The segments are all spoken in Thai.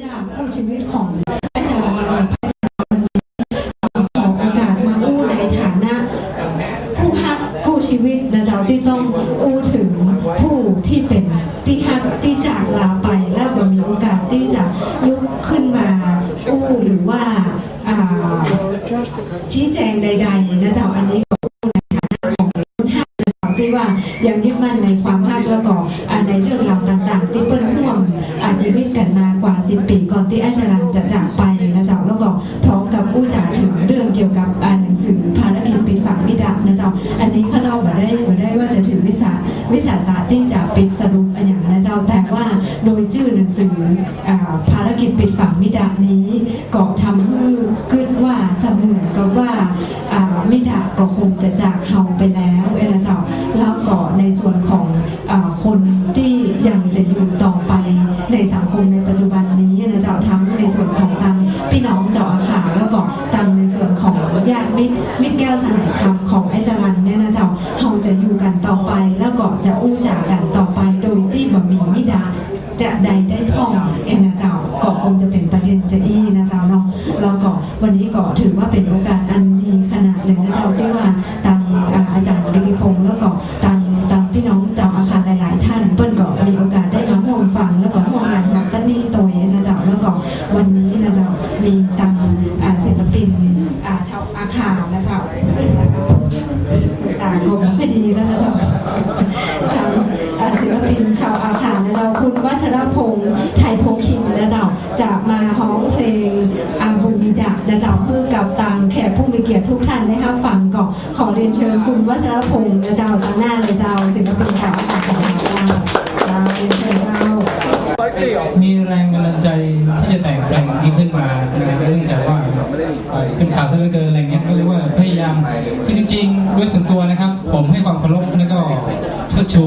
อย่างชีวิตของอาจารย์วันวันขอโอกาสมาอู้ในฐานะ ผู้ฮักผู้ชีวิตนะเจ้าที่ต้องอู้ถึงผู้ที่เป็นที่ฮักที่จากลาไปและบ่มีโอกาสที่จะลุกขึ้นมาอู้หรือว่าชี้แจง ที่ว่ายังยึดมั่นในความฮักแล้วก็อ่าในเรื่องราวต่างๆ ที่เปิ้นร่วมอาชีวิตกันมากว่า 10 ปีก่อนที่อาจารย์จะจากไปนะเจ้าแล้วก็พร้อมกับอู้จ่าถึงเรื่องเกี่ยวกับอ่านหนังสือภารกิจปิดฝังมิดานะเจ้าอันนี้ข้าเจ้าบ่ได้บ่ได้ว่าจะถือวิสาวิสาสะที่จะปิดสรุปอย่างนั้นนะเจ้าแต่ว่าโดยชื่อหนังสือภารกิจปิดฝังมิดานี้ก็ทำให้คิดว่าเสมือนกับว่ามิดาก็คง มิตรมิตรแก้วสหายคำของไอ้จรันเนี่ยนะเจ้าเราจะอยู่กันต่อไปแล้วก็จะอู้จากกัน ชาวอาคารนะเจ้าตากลมคดีแล้วนะเจ้าทางศิลปินชาวอาคารนะเจ้าคุณวัชรพงษ์ไทยโพคินนะเจ้าจะมาฮ้องเพลงอาบุมิดะนะเจ้าเพื่อกับตางแขกผู้มีเกียรติทุกท่านได้รับฟังก่อนขอเรียนเชิญคุณวัชรพงษ์นะเจ้าทางหน้าเลยเจ้าศิลปินชาวอาคารของเราเจ้าเรียนเชิญเจ้ามีแรงบันดาลใจที่จะแต่งเพลงนี้ขึ้นมานะครับเนื่องจากว่า เป็นข่าวซะเหลือเกินอะไรเงี้ยก็เรียกว่าพยายามคือจริงๆด้วยส่วนตัวนะครับ ผมให้ความเคารพแล้วก็เชิดชู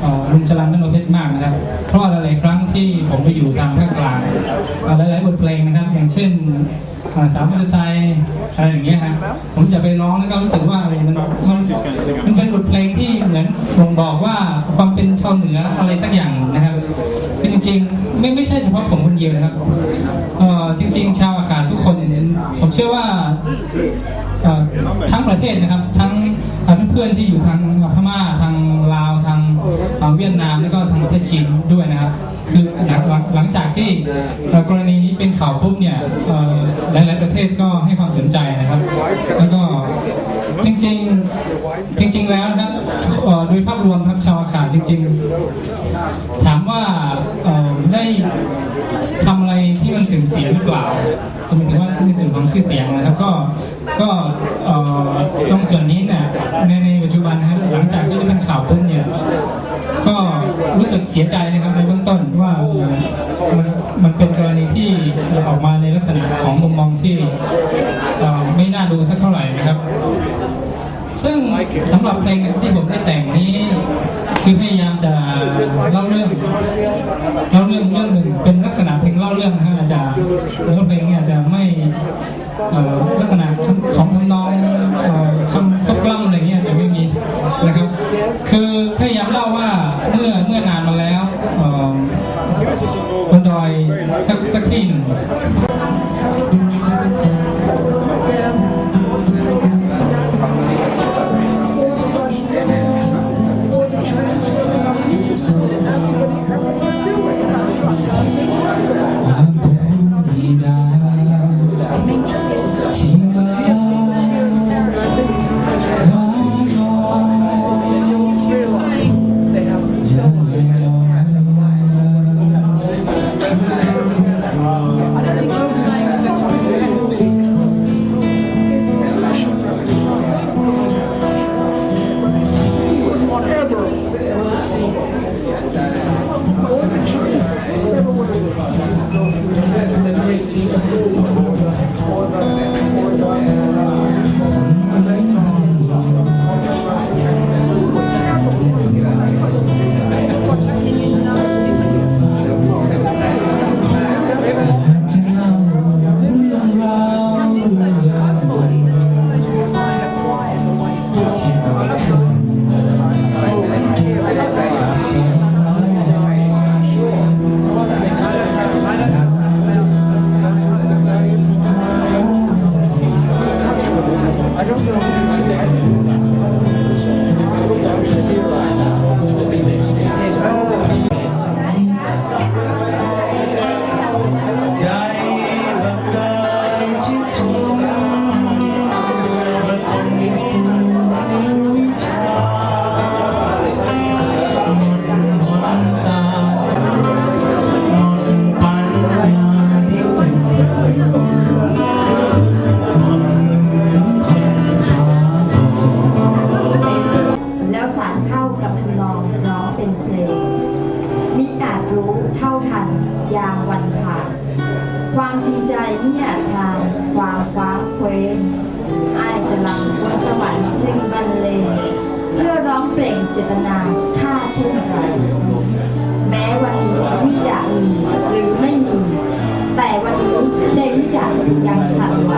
เอ่อลุงจรันนโนเพชรมากนะครับ เพราะหลายๆครั้งที่ผมไปอยู่ทางภาคกลางหลายๆบทเพลงนะครับ อย่างเช่นสามมอเตอร์ไซค์อะไรอย่างเงี้ยครับผมจะไปร้องแล้วก็รู้สึกว่ามันมันมันเป็นบทเพลงที่เหมือนบ่งบอกว่าความเป็นชาวเหนืออะไรสักอย่างนะครับ ริงๆ ไม่ไม่ใช่เฉพาะผมคนเดียวนะครับเอ่อจริง ๆ ชาวอาขาทุกคนผมเชื่อว่าเอ่อทั้งประเทศนะครับ ทั้งเอ่อเพื่อนๆที่อยู่ทางพม่าทางลาวทางเอ่อเวียดนามแล้วก็ทางประเทศจีนด้วยนะครับ คือหลังหลังหลังจากที่เอ่อกรณีนี้เป็นข่าวปุ๊บเนี่ยเอ่อหลายๆประเทศ ก็ให้ความสนใจนะครับ แล้วก็จริงๆจริง ๆ แล้วนะครับโดยภาพรวมครับชาวอาขาจริง ๆ ถามว่าได้ทำอะไรที่มันเสื่อมเสียหรือเปล่าหมายถึงว่าในส่วนของชื่อเสียงนะครับก็ก็ตรงส่วนนี้เนี่ยในในปัจจุบันนะครับหลังจากที่ได้เป็นข่าวปุ๊บเนี่ยก็รู้สึกเสียใจนะครับ ต้นว่ามันมันเป็นกรณีที่ออกมาในลักษณะของมุมมองที่ไม่น่าดูสักเท่าไหร่นะครับ ซึ่งสำหรับเพลงที่ผมได้แต่งนี้ คือพยายามจะเล่าเรื่องเล่าเรื่องเรื่องหนึ่งเป็นลักษณะเพลงเล่าเรื่องนะฮะอาจจะแล้วเพลงเนี่ยอาจจะไม่ลักษณะของทำนอง อ นองร้องเป็นเพลง มิอาจรู้เท่าทันยามวันผ่าน ความจริงใจมิอาจทางความคว้าเคว้งอายจะลังบนสวรรค์จึงบรรเลงเพื่อร้องเพลงเจตนาข้าเช่นไร แม้วันนี้มิดามีหรือไม่มี แต่วันนี้เพลงมิดายังสั่นไหว